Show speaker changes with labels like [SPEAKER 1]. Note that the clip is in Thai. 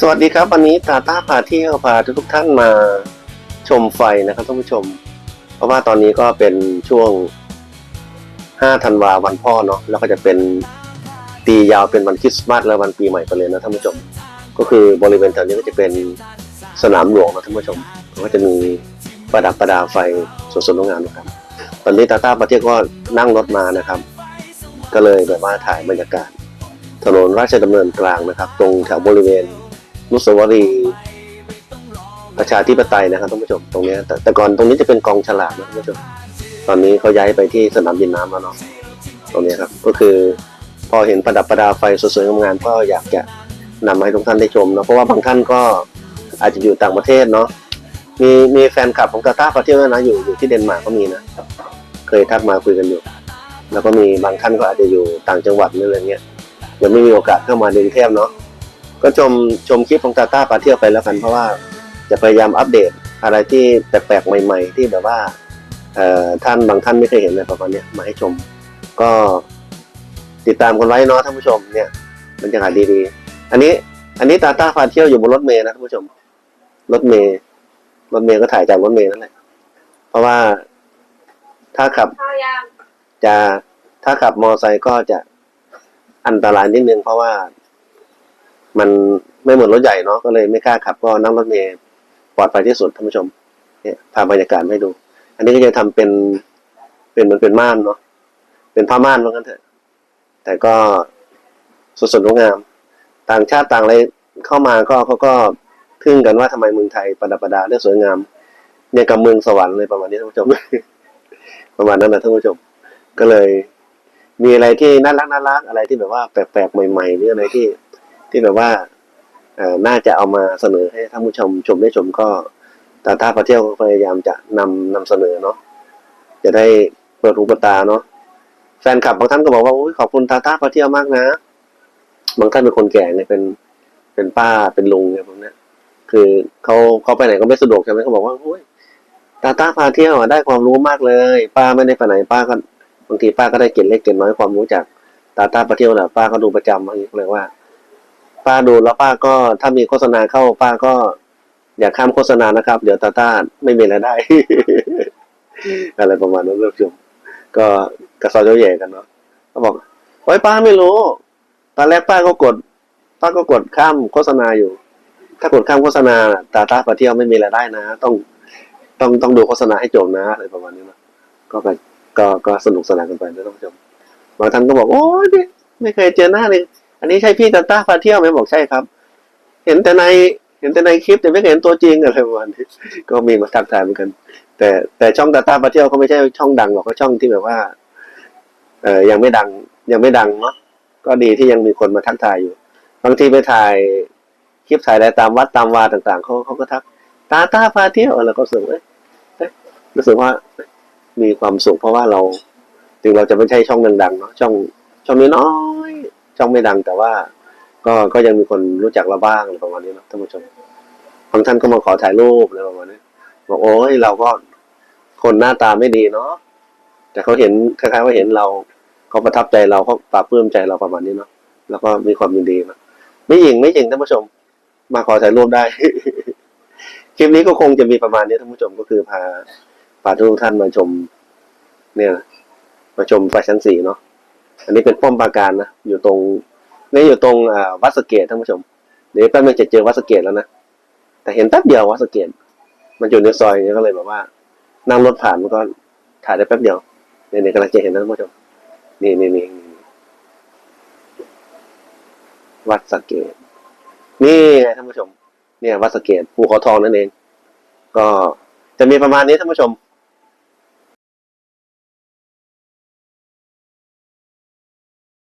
[SPEAKER 1] สวัสดีครับวันนี้ตาต้าพาเที่ยวพาทุกท่านมาชมไฟนะครับท่านผู้ชม เพราะว่าตอนนี้ก็เป็นช่วง 5 ธันวาวันพ่อเนาะแล้วก็จะเป็นตียาวเป็นวันคริสต์มาสและวันปีใหม่ไปเลยนะท่านผู้ชม ก็คือบริเวณแถวนี้ก็จะเป็นสนามหลวงนะท่านผู้ชมก็จะมีประดับประดาไฟสดๆงามนะครับตอนนี้ตาต้าพาเที่ยวก็นั่งรถมานะครับ ก็เลยแบบว่าถ่ายบรรยากาศถนนราชดำเนินกลางนะครับ ตรงแถวบริเวณ นุสาวรีย์ประชาธิปไตยนะครับท่านผู้ชมตรงนี้แต่แต่ก่อนตรงนี้จะเป็นกองฉลากนะท่านผู้ชมตอนนี้เขาย้ายไปที่สนามบินน้ำแล้วเนาะตรงนี้ครับ ก็คือพอเห็นประดับประดาไฟสวยๆงามๆก็อยากจะนำมาให้ทุกท่านได้ชมเนาะเพราะว่าบางท่านก็อาจจะอยู่ต่างประเทศเนาะมีมีแฟนคลับของกาตาร์พาเที่ยวนะอยู่อยู่ที่เดนมาร์กก็มีนะเคยทักมาคุยกันอยู่ แล้วก็มีบางท่านก็อาจจะอยู่ต่างจังหวัดหรืออะไรเงี้ยยังไม่มีโอกาสเข้ามาในกรุงเทพเนาะ ก็ชมชมคลิปของตาต้าปาเที่ยวไปแล้วกันเพราะว่าจะพยายามอัปเดตอะไรที่แปลกๆใหม่ ๆ ที่แบบว่าเอ่อท่านบางท่านไม่เคยเห็นอะไรประมาณเนี้ยมาให้ชม ก็ติดตามกันไว้เนาะท่านผู้ชมเนี่ยบรรยากาศดีๆ อันนี้ อันนี้ตาต้าพาเที่ยวอยู่บนรถเมล์นะท่านผู้ชม รถเมล์รถเมล์ก็ถ่ายจากรถเมล์นั่นแหละเพราะว่าถ้าขับ
[SPEAKER 2] ข้าวยาง
[SPEAKER 1] จะถ้าขับมอไซค์ก็จะอันตรายนิดนึงเพราะว่า มันไม่เหมือนรถใหญ่เนาะก็เลยไม่กล้าขับก็นั่งรถเมล์ปลอดภัยที่สุดท่านผู้ชมเนี่ยพาบรรยากาศให้ดู อันนี้ก็จะทำเป็นเป็นเหมือนเป็นม่านเนาะเป็นผ้าม่านว่างั้นเถอะ แต่ก็สดสดงดงาม ต่างชาติต่างอะไรเข้ามาก็เขาก็ทึ่งกันว่าทำไมเมืองไทยประดับประดาเรื่องสวยงามเนี่ยกับเมืองสวรรค์เลยประมาณนี้ท่านผู้ชม ประมาณนั้นนะท่านผู้ชม ก็เลย มีอะไรที่น่ารักน่ารักอะไรที่แบบว่าแปลกๆใหม่ๆหรืออะไรที่ ที่แบบว่าน่าจะเอามาเสนอให้ท่านผู้ชมชมได้ชมก็ตาตาพาเที่ยวพยายามจะนำนำเสนอเนาะจะได้เปิดหูเปิดตาเนาะแฟนคลับบางท่านก็บอกว่าขอบคุณตาตาพาเที่ยวมากนะ บางท่านเป็นคนแก่ไงเป็นเป็นป้าเป็นลุงไงพวกนี้คือเขาเขาไปไหนก็ไม่สะดวกใช่ไหมเขาบอกว่าโอ้ยตาตาพาเที่ยวได้ความรู้มากเลย ป้าไม่ได้ไปไหนป้าก็บางทีป้าก็ได้เก็บเล็กเก็บน้อยความรู้จากตาตาพาเที่ยวแหละป้าก็ดูประจำอะไรอย่าเลยว่า ป้าดูแล้วป้าก็ถ้ามีโฆษณาเข้าป้าก็ อย่าข้ามโฆษณานะครับ เดี๋ยวตาต้าไม่มีรายได้ อะไรประมาณนั้นท่านผู้ชมก็กระซอเจ้าใหญ่กันเนาะเขาบอกโอ้ยป้าไม่รู้ ตอนแรกป้าก็กด ป้าก็กดข้ามโฆษณาอยู่ ถ้ากดข้ามโฆษณาตาตาไปเที่ยวไม่มีรายได้นะ ต้องต้องต้องดูโฆษณาให้จบนะอะไรประมาณนี้นะก็ก็ก็ก็สนุกสนานกันไปนะท่านผู้ชมบางท่านก็บอกโอ้ยไม่ไม่เคยเจอหน้าเลย อันนี้ใช่พี่ตาต้าพาเที่ยวไหมบอกใช่ครับ เห็นแต่ในเห็นแต่ในคลิปแต่ไม่เห็นตัวจริงอะไรประมาณนี้ก็มีมาทักทายเหมือนกัน แต่แต่ช่องตาต้าพาเที่ยวเขาไม่ใช่ช่องดังหรอกเขาช่องที่แบบว่า เออยังไม่ดัง ยังไม่ดังเนาะก็ดีที่ยังมีคนมาทักทายอยู่ บางทีไปถ่ายคลิปถ่ายอะไรตามวัดตามวาต่าง ๆเขาเขาก็ทัก ตาต้าพาเที่ยวแล้วก็รู้สึกเอ๊ะรู้สึกว่ามีความสุขเพราะว่าเรา ถึงเราจะไม่ใช่ช่องดังๆเนาะช่องช่องนี้น้อย ช่องไม่ดังแต่ว่า ก็ก็ยังมีคนรู้จักเราบ้างประมาณนี้นะท่านผู้ชมบางท่านก็มาขอถ่ายรูปอะไรประมาณนี้บอกโอ้ยเราก็คนหน้าตาไม่ดีเนาะแต่เขาเห็นคล้ายๆว่าเห็นเราเขาประทับใจเราเขาปลาบปลื้มใจเราประมาณนี้เนาะแล้วก็มีความยินดีนะไม่หยิงไม่หยิงท่านผู้ชม มาขอถ่ายรูปได้คลิปนี้ก็คงจะมีประมาณนี้ท่านผู้ชมก็คือพาพาทุกท่านมาชม เนี่ยมาชมไฟชั้นสี่เนาะ อันนี้เป็นป้อมปราการนะ อยู่ตรงนี่อยู่ตรงวัดสะเกตท่านผู้ชม เดี๋ยวแป๊บนึงจะเจอวัดสะเกตแล้วนะ แต่เห็นแป๊บเดียววัดสะเกต มันอยู่ในซอยนี้ก็เลยแบบว่า นั่งรถผ่านมันก็ถ่ายได้แป๊บเดียวเนี่ยเนี่ยกำลังจะเห็นนะท่านผู้ชม นี่นี่นี่วัดสะเกต นี่ไงท่านผู้ชม เนี่ยวัดสะเกตภูเขาทองนั่นเอง ก็จะมีประมาณนี้ท่านผู้ชม